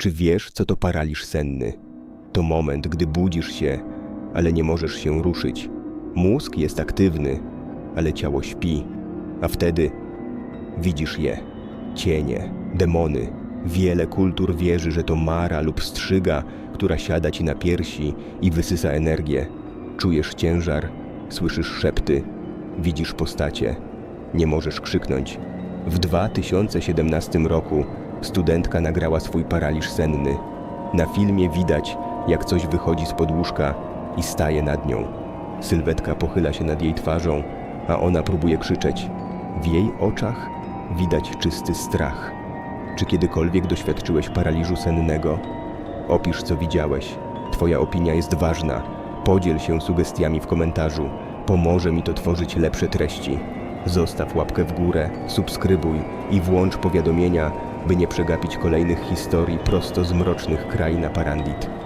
Czy wiesz, co to paraliż senny? To moment, gdy budzisz się, ale nie możesz się ruszyć. Mózg jest aktywny, ale ciało śpi, a wtedy widzisz je. Cienie, demony. Wiele kultur wierzy, że to mara lub strzyga, która siada ci na piersi i wysysa energię. Czujesz ciężar, słyszysz szepty, widzisz postacie. Nie możesz krzyknąć. W 2017 roku studentka nagrała swój paraliż senny. Na filmie widać, jak coś wychodzi z łóżka i staje nad nią. Sylwetka pochyla się nad jej twarzą, a ona próbuje krzyczeć. W jej oczach widać czysty strach. Czy kiedykolwiek doświadczyłeś paraliżu sennego? Opisz, co widziałeś. Twoja opinia jest ważna. Podziel się sugestiami w komentarzu. Pomoże mi to tworzyć lepsze treści. Zostaw łapkę w górę, subskrybuj i włącz powiadomienia, by nie przegapić kolejnych historii prosto z mrocznych krain Parandit.